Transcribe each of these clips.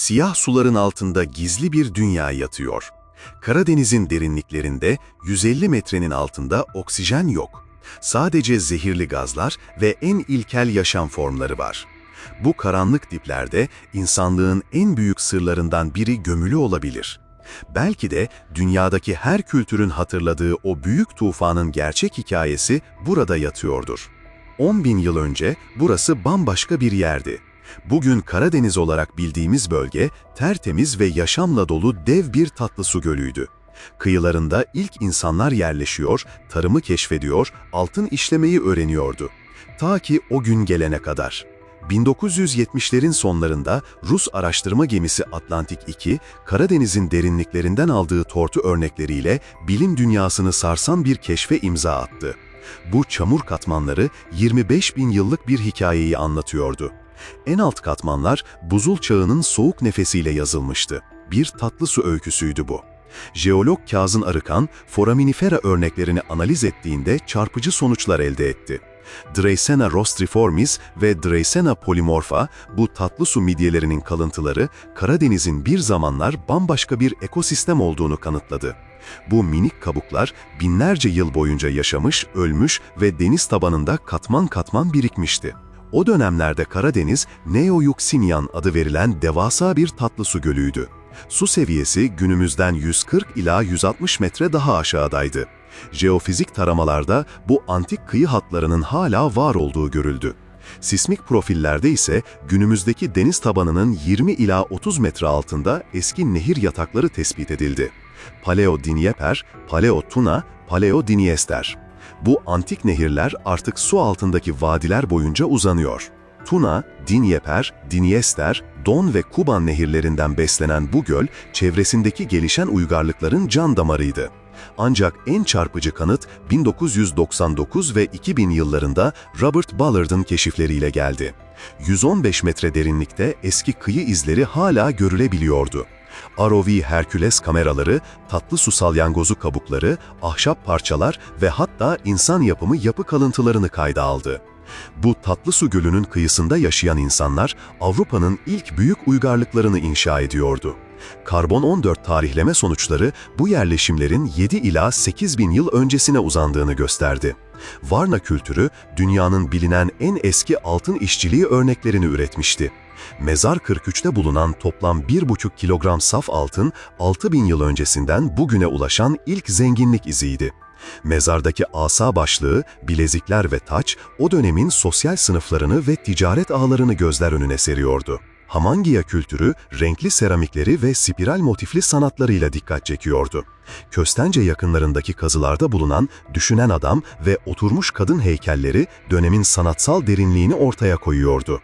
Siyah suların altında gizli bir dünya yatıyor. Karadeniz'in derinliklerinde 150 metrenin altında oksijen yok. Sadece zehirli gazlar ve en ilkel yaşam formları var. Bu karanlık diplerde insanlığın en büyük sırlarından biri gömülü olabilir. Belki de dünyadaki her kültürün hatırladığı o büyük tufanın gerçek hikayesi burada yatıyordur. 10 bin yıl önce burası bambaşka bir yerdi. Bugün Karadeniz olarak bildiğimiz bölge tertemiz ve yaşamla dolu dev bir tatlı su gölüydü. Kıyılarında ilk insanlar yerleşiyor, tarımı keşfediyor, altın işlemeyi öğreniyordu. Ta ki o gün gelene kadar. 1970'lerin sonlarında Rus araştırma gemisi Atlantik 2, Karadeniz'in derinliklerinden aldığı tortu örnekleriyle bilim dünyasını sarsan bir keşfe imza attı. Bu çamur katmanları 25 bin yıllık bir hikayeyi anlatıyordu. En alt katmanlar buzul çağının soğuk nefesiyle yazılmıştı. Bir tatlı su öyküsüydü bu. Jeolog Kazım Arıkan, foraminifera örneklerini analiz ettiğinde çarpıcı sonuçlar elde etti. Dreissena rostriformis ve Dreissena polymorpha, bu tatlı su midyelerinin kalıntıları, Karadeniz'in bir zamanlar bambaşka bir ekosistem olduğunu kanıtladı. Bu minik kabuklar binlerce yıl boyunca yaşamış, ölmüş ve deniz tabanında katman katman birikmişti. O dönemlerde Karadeniz, Neo-Yuxinian adı verilen devasa bir tatlı su gölüydü. Su seviyesi günümüzden 140 ila 160 metre daha aşağıdaydı. Jeofizik taramalarda bu antik kıyı hatlarının hala var olduğu görüldü. Sismik profillerde ise günümüzdeki deniz tabanının 20 ila 30 metre altında eski nehir yatakları tespit edildi. Paleo Dinyeper, Paleo Tuna, Paleo Diniester. Bu antik nehirler artık su altındaki vadiler boyunca uzanıyor. Tuna, Dinyeper, Diniester, Don ve Kuban nehirlerinden beslenen bu göl, çevresindeki gelişen uygarlıkların can damarıydı. Ancak en çarpıcı kanıt 1999 ve 2000 yıllarında Robert Ballard'ın keşifleriyle geldi. 115 metre derinlikte eski kıyı izleri hala görülebiliyordu. ROV Hercules kameraları, tatlı su salyangozu kabukları, ahşap parçalar ve hatta insan yapımı yapı kalıntılarını kayda aldı. Bu tatlı su gölünün kıyısında yaşayan insanlar Avrupa'nın ilk büyük uygarlıklarını inşa ediyordu. Karbon 14 tarihleme sonuçları bu yerleşimlerin 7 ila 8 bin yıl öncesine uzandığını gösterdi. Varna kültürü dünyanın bilinen en eski altın işçiliği örneklerini üretmişti. Mezar 43'te bulunan toplam 1,5 kilogram saf altın 6000 yıl öncesinden bugüne ulaşan ilk zenginlik iziydi. Mezardaki asa başlığı, bilezikler ve taç o dönemin sosyal sınıflarını ve ticaret ağlarını gözler önüne seriyordu. Hamangia kültürü renkli seramikleri ve spiral motifli sanatlarıyla dikkat çekiyordu. Köstence yakınlarındaki kazılarda bulunan düşünen adam ve oturmuş kadın heykelleri dönemin sanatsal derinliğini ortaya koyuyordu.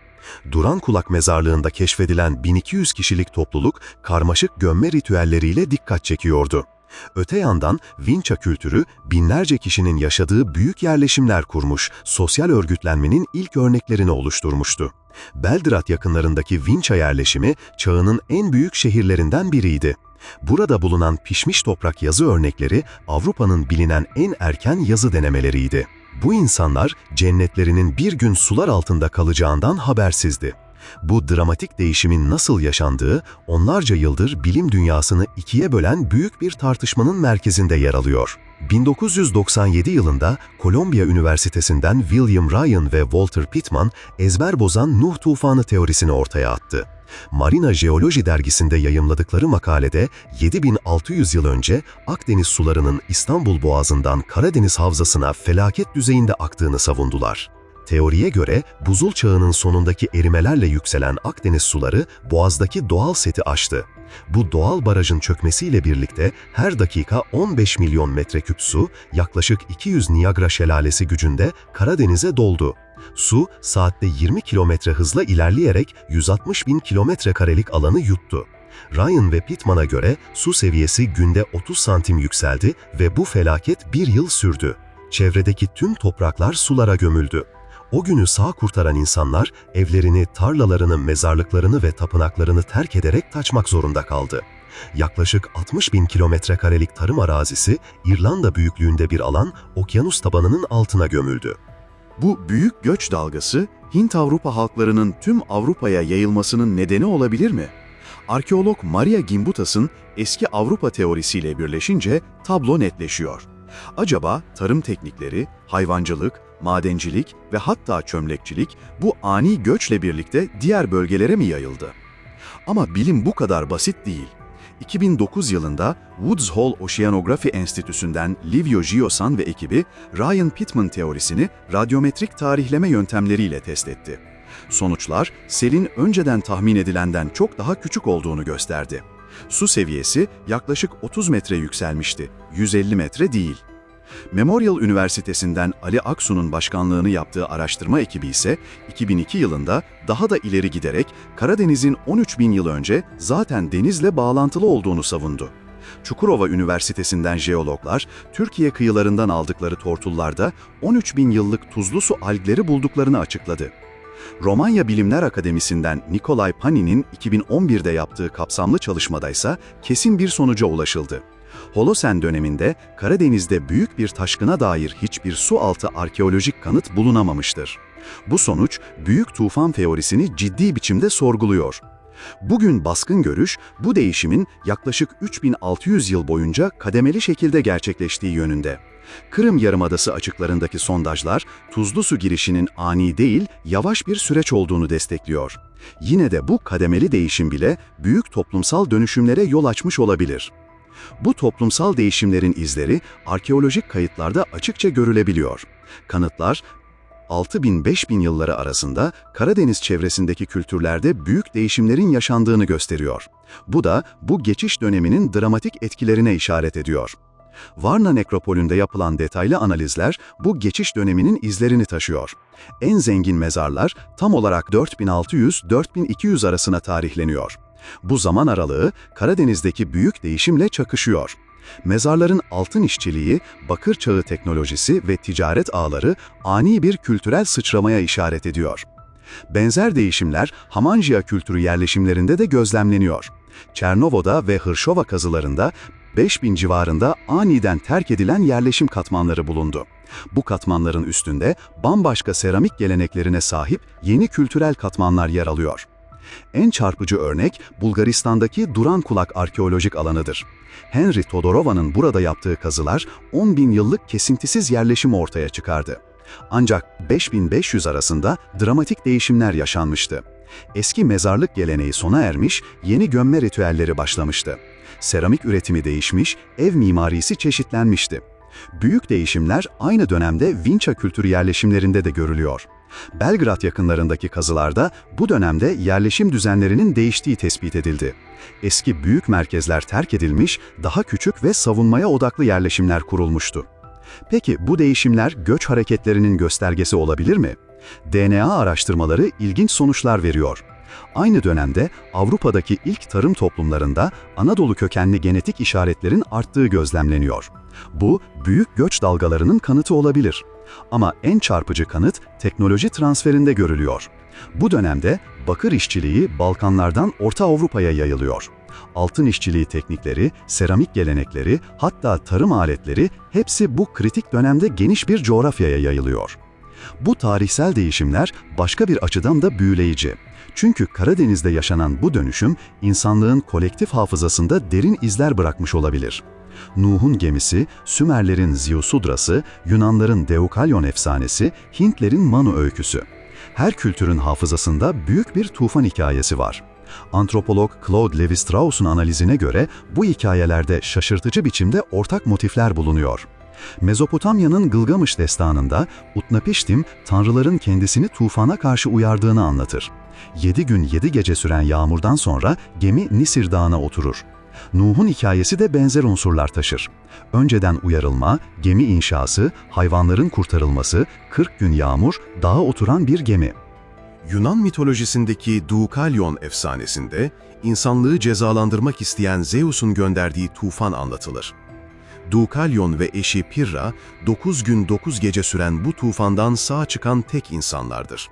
Duran Kulak mezarlığında keşfedilen 1200 kişilik topluluk karmaşık gömme ritüelleriyle dikkat çekiyordu. Öte yandan Vinça kültürü binlerce kişinin yaşadığı büyük yerleşimler kurmuş, sosyal örgütlenmenin ilk örneklerini oluşturmuştu. Belgrad yakınlarındaki Vinça yerleşimi çağının en büyük şehirlerinden biriydi. Burada bulunan pişmiş toprak yazı örnekleri Avrupa'nın bilinen en erken yazı denemeleriydi. Bu insanlar cennetlerinin bir gün sular altında kalacağından habersizdi. Bu dramatik değişimin nasıl yaşandığı onlarca yıldır bilim dünyasını ikiye bölen büyük bir tartışmanın merkezinde yer alıyor. 1997 yılında Kolombiya Üniversitesi'nden William Ryan ve Walter Pittman ezber bozan Nuh tufanı teorisini ortaya attı. Marina Jeoloji dergisinde yayımladıkları makalede 7600 yıl önce Akdeniz sularının İstanbul Boğazı'ndan Karadeniz Havzası'na felaket düzeyinde aktığını savundular. Teoriye göre buzul çağının sonundaki erimelerle yükselen Akdeniz suları boğazdaki doğal seti aştı. Bu doğal barajın çökmesiyle birlikte her dakika 15 milyon metreküp su, yaklaşık 200 Niagara şelalesi gücünde Karadeniz'e doldu. Su saatte 20 kilometre hızla ilerleyerek 160 bin kilometre karelik alanı yuttu. Ryan ve Pittman'a göre su seviyesi günde 30 santim yükseldi ve bu felaket bir yıl sürdü. Çevredeki tüm topraklar sulara gömüldü. O günü sağ kurtaran insanlar evlerini, tarlalarını, mezarlıklarını ve tapınaklarını terk ederek kaçmak zorunda kaldı. Yaklaşık 60 bin kilometre karelik tarım arazisi, İrlanda büyüklüğünde bir alan, okyanus tabanının altına gömüldü. Bu büyük göç dalgası Hint-Avrupa halklarının tüm Avrupa'ya yayılmasının nedeni olabilir mi? Arkeolog Maria Gimbutas'ın eski Avrupa teorisiyle birleşince tablo netleşiyor. Acaba tarım teknikleri, hayvancılık, madencilik ve hatta çömlekçilik bu ani göçle birlikte diğer bölgelere mi yayıldı? Ama bilim bu kadar basit değil. 2009 yılında Woods Hole Oceanography Enstitüsü'nden Livio Giosan ve ekibi Ryan Pittman teorisini radyometrik tarihleme yöntemleriyle test etti. Sonuçlar, selin önceden tahmin edilenden çok daha küçük olduğunu gösterdi. Su seviyesi yaklaşık 30 metre yükselmişti, 150 metre değil. Memorial Üniversitesi'nden Ali Aksu'nun başkanlığını yaptığı araştırma ekibi ise 2002 yılında daha da ileri giderek Karadeniz'in 13 bin yıl önce zaten denizle bağlantılı olduğunu savundu. Çukurova Üniversitesi'nden jeologlar, Türkiye kıyılarından aldıkları tortullarda 13 bin yıllık tuzlu su algleri bulduklarını açıkladı. Romanya Bilimler Akademisi'nden Nikolay Panin'in 2011'de yaptığı kapsamlı çalışmadaysa kesin bir sonuca ulaşıldı. Holosen döneminde Karadeniz'de büyük bir taşkına dair hiçbir su altı arkeolojik kanıt bulunamamıştır. Bu sonuç büyük tufan teorisini ciddi biçimde sorguluyor. Bugün baskın görüş bu değişimin yaklaşık 3600 yıl boyunca kademeli şekilde gerçekleştiği yönünde. Kırım Yarımadası açıklarındaki sondajlar tuzlu su girişinin ani değil, yavaş bir süreç olduğunu destekliyor. Yine de bu kademeli değişim bile büyük toplumsal dönüşümlere yol açmış olabilir. Bu toplumsal değişimlerin izleri arkeolojik kayıtlarda açıkça görülebiliyor. Kanıtlar 6000-5000 yılları arasında Karadeniz çevresindeki kültürlerde büyük değişimlerin yaşandığını gösteriyor. Bu da bu geçiş döneminin dramatik etkilerine işaret ediyor. Varna nekropolünde yapılan detaylı analizler bu geçiş döneminin izlerini taşıyor. En zengin mezarlar tam olarak 4600-4200 arasına tarihleniyor. Bu zaman aralığı Karadeniz'deki büyük değişimle çakışıyor. Mezarların altın işçiliği, bakır çağı teknolojisi ve ticaret ağları ani bir kültürel sıçramaya işaret ediyor. Benzer değişimler Hamanjia kültürü yerleşimlerinde de gözlemleniyor. Çernovo'da ve Hırşova kazılarında 5000 civarında aniden terk edilen yerleşim katmanları bulundu. Bu katmanların üstünde bambaşka seramik geleneklerine sahip yeni kültürel katmanlar yer alıyor. En çarpıcı örnek Bulgaristan'daki Duran Kulak arkeolojik alanıdır. Henry Todorova'nın burada yaptığı kazılar 10 bin yıllık kesintisiz yerleşim ortaya çıkardı. Ancak 5500 arasında dramatik değişimler yaşanmıştı. Eski mezarlık geleneği sona ermiş, yeni gömme ritüelleri başlamıştı. Seramik üretimi değişmiş, ev mimarisi çeşitlenmişti. Büyük değişimler aynı dönemde Vinça kültürü yerleşimlerinde de görülüyor. Belgrad yakınlarındaki kazılarda bu dönemde yerleşim düzenlerinin değiştiği tespit edildi. Eski büyük merkezler terk edilmiş, daha küçük ve savunmaya odaklı yerleşimler kurulmuştu. Peki bu değişimler göç hareketlerinin göstergesi olabilir mi? DNA araştırmaları ilginç sonuçlar veriyor. Aynı dönemde Avrupa'daki ilk tarım toplumlarında Anadolu kökenli genetik işaretlerin arttığı gözlemleniyor. Bu, büyük göç dalgalarının kanıtı olabilir. Ama en çarpıcı kanıt teknoloji transferinde görülüyor. Bu dönemde bakır işçiliği Balkanlardan Orta Avrupa'ya yayılıyor. Altın işçiliği teknikleri, seramik gelenekleri, hatta tarım aletleri hepsi bu kritik dönemde geniş bir coğrafyaya yayılıyor. Bu tarihsel değişimler başka bir açıdan da büyüleyici. Çünkü Karadeniz'de yaşanan bu dönüşüm insanlığın kolektif hafızasında derin izler bırakmış olabilir. Nuh'un gemisi, Sümerlerin Ziusudrası, Yunanların Deukalyon efsanesi, Hintlerin Manu öyküsü. Her kültürün hafızasında büyük bir tufan hikayesi var. Antropolog Claude Levi-Strauss'un analizine göre bu hikayelerde şaşırtıcı biçimde ortak motifler bulunuyor. Mezopotamya'nın Gılgamış destanında Utnapiştim, tanrıların kendisini tufana karşı uyardığını anlatır. Yedi gün yedi gece süren yağmurdan sonra gemi Nisir Dağı'na oturur. Nuh'un hikayesi de benzer unsurlar taşır. Önceden uyarılma, gemi inşası, hayvanların kurtarılması, 40 gün yağmur, dağa oturan bir gemi. Yunan mitolojisindeki Doukalyon efsanesinde insanlığı cezalandırmak isteyen Zeus'un gönderdiği tufan anlatılır. Doukalyon ve eşi Pirra, 9 gün 9 gece süren bu tufandan sağ çıkan tek insanlardır.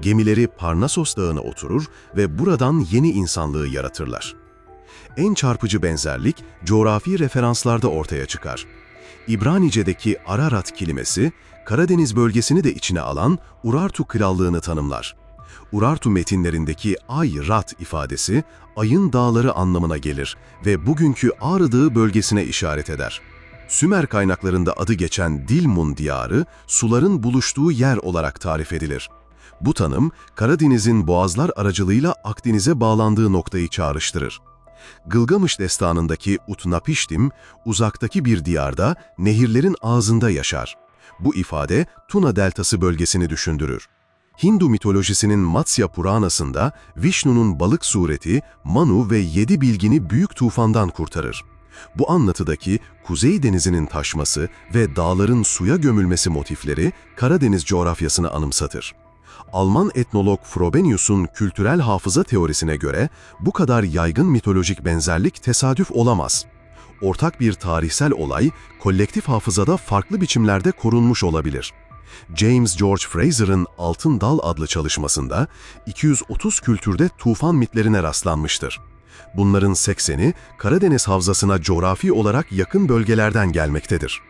Gemileri Parnasos Dağı'na oturur ve buradan yeni insanlığı yaratırlar. En çarpıcı benzerlik coğrafi referanslarda ortaya çıkar. İbranice'deki Ararat kelimesi, Karadeniz bölgesini de içine alan Urartu Krallığını tanımlar. Urartu metinlerindeki Ay-Rat ifadesi, ayın dağları anlamına gelir ve bugünkü Ağrı Dağı bölgesine işaret eder. Sümer kaynaklarında adı geçen Dilmun diyarı, suların buluştuğu yer olarak tarif edilir. Bu tanım, Karadeniz'in boğazlar aracılığıyla Akdeniz'e bağlandığı noktayı çağrıştırır. Gılgamış destanındaki Utnapiştim, uzaktaki bir diyarda, nehirlerin ağzında yaşar. Bu ifade Tuna Deltası bölgesini düşündürür. Hindu mitolojisinin Matsya Puranası'nda Vishnu'nun balık sureti Manu ve yedi bilgini büyük tufandan kurtarır. Bu anlatıdaki Kuzey Denizi'nin taşması ve dağların suya gömülmesi motifleri Karadeniz coğrafyasını anımsatır. Alman etnolog Frobenius'un kültürel hafıza teorisine göre bu kadar yaygın mitolojik benzerlik tesadüf olamaz. Ortak bir tarihsel olay, kolektif hafızada farklı biçimlerde korunmuş olabilir. James George Fraser'ın Altın Dal adlı çalışmasında 230 kültürde tufan mitlerine rastlanmıştır. Bunların 80'i Karadeniz Havzası'na coğrafi olarak yakın bölgelerden gelmektedir.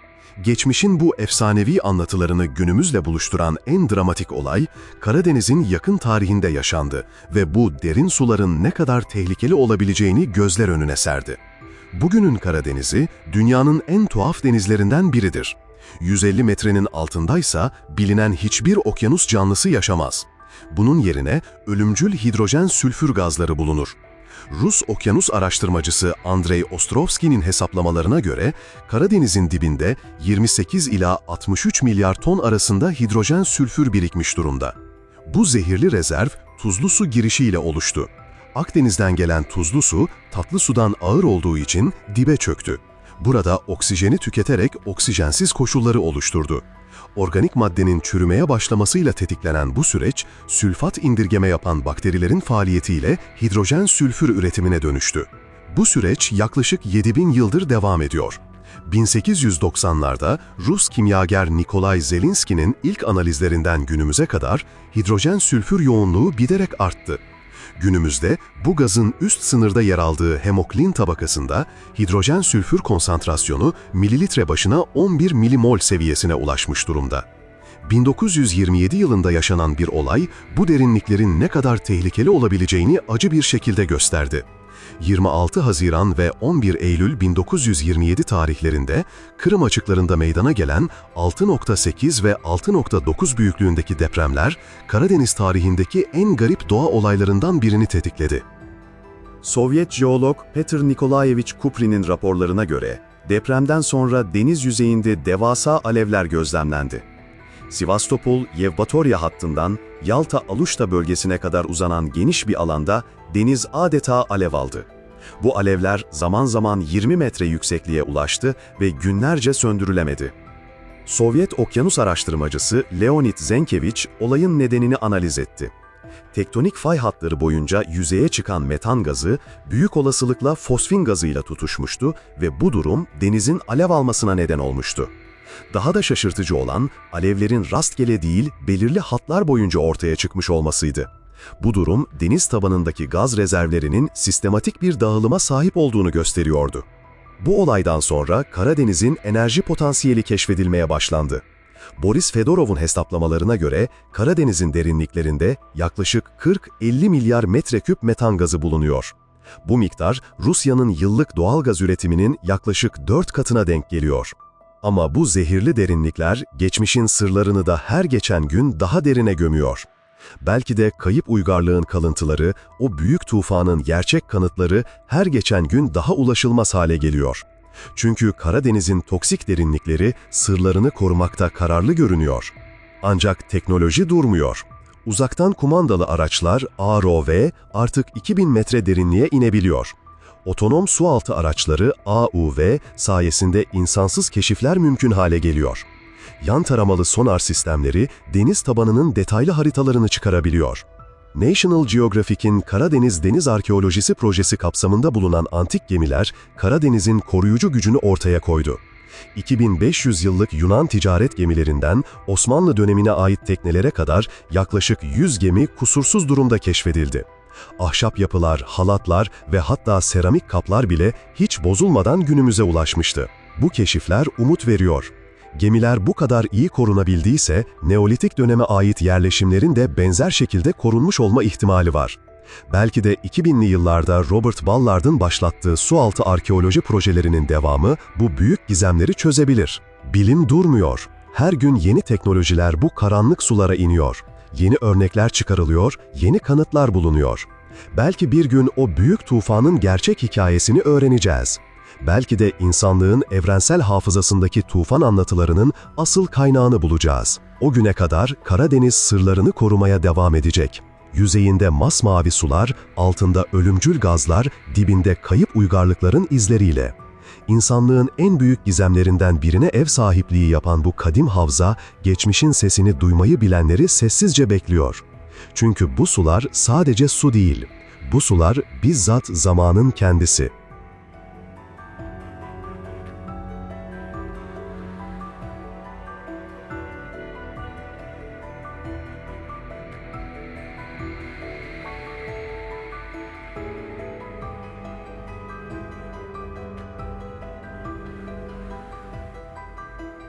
Geçmişin bu efsanevi anlatılarını günümüzle buluşturan en dramatik olay, Karadeniz'in yakın tarihinde yaşandı ve bu derin suların ne kadar tehlikeli olabileceğini gözler önüne serdi. Bugünün Karadeniz'i, dünyanın en tuhaf denizlerinden biridir. 150 metrenin altındaysa bilinen hiçbir okyanus canlısı yaşamaz. Bunun yerine ölümcül hidrojen sülfür gazları bulunur. Rus okyanus araştırmacısı Andrei Ostrovski'nin hesaplamalarına göre Karadeniz'in dibinde 28 ila 63 milyar ton arasında hidrojen sülfür birikmiş durumda. Bu zehirli rezerv tuzlu su girişiyle oluştu. Akdeniz'den gelen tuzlu su tatlı sudan ağır olduğu için dibe çöktü. Burada oksijeni tüketerek oksijensiz koşulları oluşturdu. Organik maddenin çürümeye başlamasıyla tetiklenen bu süreç, sülfat indirgeme yapan bakterilerin faaliyetiyle hidrojen sülfür üretimine dönüştü. Bu süreç yaklaşık 7000 yıldır devam ediyor. 1890'larda Rus kimyager Nikolay Zelinski'nin ilk analizlerinden günümüze kadar hidrojen sülfür yoğunluğu giderek arttı. Günümüzde bu gazın üst sınırda yer aldığı hemoklin tabakasında hidrojen sülfür konsantrasyonu mililitre başına 11 milimol seviyesine ulaşmış durumda. 1927 yılında yaşanan bir olay bu derinliklerin ne kadar tehlikeli olabileceğini acı bir şekilde gösterdi. 26 Haziran ve 11 Eylül 1927 tarihlerinde Kırım açıklarında meydana gelen 6.8 ve 6.9 büyüklüğündeki depremler Karadeniz tarihindeki en garip doğa olaylarından birini tetikledi. Sovyet jeolog Petr Nikolayevich Kuprin'in raporlarına göre depremden sonra deniz yüzeyinde devasa alevler gözlemlendi. Sivastopol, Yevpatorya hattından Yalta-Aluşta bölgesine kadar uzanan geniş bir alanda deniz adeta alev aldı. Bu alevler zaman zaman 20 metre yüksekliğe ulaştı ve günlerce söndürülemedi. Sovyet okyanus araştırmacısı Leonid Zenkevich olayın nedenini analiz etti. Tektonik fay hatları boyunca yüzeye çıkan metan gazı büyük olasılıkla fosfin gazıyla tutuşmuştu ve bu durum denizin alev almasına neden olmuştu. Daha da şaşırtıcı olan alevlerin rastgele değil belirli hatlar boyunca ortaya çıkmış olmasıydı. Bu durum deniz tabanındaki gaz rezervlerinin sistematik bir dağılıma sahip olduğunu gösteriyordu. Bu olaydan sonra Karadeniz'in enerji potansiyeli keşfedilmeye başlandı. Boris Fedorov'un hesaplamalarına göre Karadeniz'in derinliklerinde yaklaşık 40-50 milyar metreküp metan gazı bulunuyor. Bu miktar Rusya'nın yıllık doğal gaz üretiminin yaklaşık 4 katına denk geliyor. Ama bu zehirli derinlikler geçmişin sırlarını da her geçen gün daha derine gömüyor. Belki de kayıp uygarlığın kalıntıları, o büyük tufanın gerçek kanıtları her geçen gün daha ulaşılmaz hale geliyor. Çünkü Karadeniz'in toksik derinlikleri sırlarını korumakta kararlı görünüyor. Ancak teknoloji durmuyor. Uzaktan kumandalı araçlar AROV artık 2000 metre derinliğe inebiliyor. Otonom sualtı araçları AUV sayesinde insansız keşifler mümkün hale geliyor. Yan taramalı sonar sistemleri deniz tabanının detaylı haritalarını çıkarabiliyor. National Geographic'in Karadeniz Deniz Arkeolojisi projesi kapsamında bulunan antik gemiler Karadeniz'in koruyucu gücünü ortaya koydu. 2500 yıllık Yunan ticaret gemilerinden Osmanlı dönemine ait teknelere kadar yaklaşık 100 gemi kusursuz durumda keşfedildi. Ahşap yapılar, halatlar ve hatta seramik kaplar bile hiç bozulmadan günümüze ulaşmıştı. Bu keşifler umut veriyor. Gemiler bu kadar iyi korunabildiyse, Neolitik döneme ait yerleşimlerin de benzer şekilde korunmuş olma ihtimali var. Belki de 2000'li yıllarda Robert Ballard'ın başlattığı sualtı arkeoloji projelerinin devamı bu büyük gizemleri çözebilir. Bilim durmuyor. Her gün yeni teknolojiler bu karanlık sulara iniyor. Yeni örnekler çıkarılıyor, yeni kanıtlar bulunuyor. Belki bir gün o büyük tufanın gerçek hikayesini öğreneceğiz. Belki de insanlığın evrensel hafızasındaki tufan anlatılarının asıl kaynağını bulacağız. O güne kadar Karadeniz sırlarını korumaya devam edecek. Yüzeyinde masmavi sular, altında ölümcül gazlar, dibinde kayıp uygarlıkların izleriyle. İnsanlığın en büyük gizemlerinden birine ev sahipliği yapan bu kadim havza, geçmişin sesini duymayı bilenleri sessizce bekliyor. Çünkü bu sular sadece su değil. Bu sular bizzat zamanın kendisi.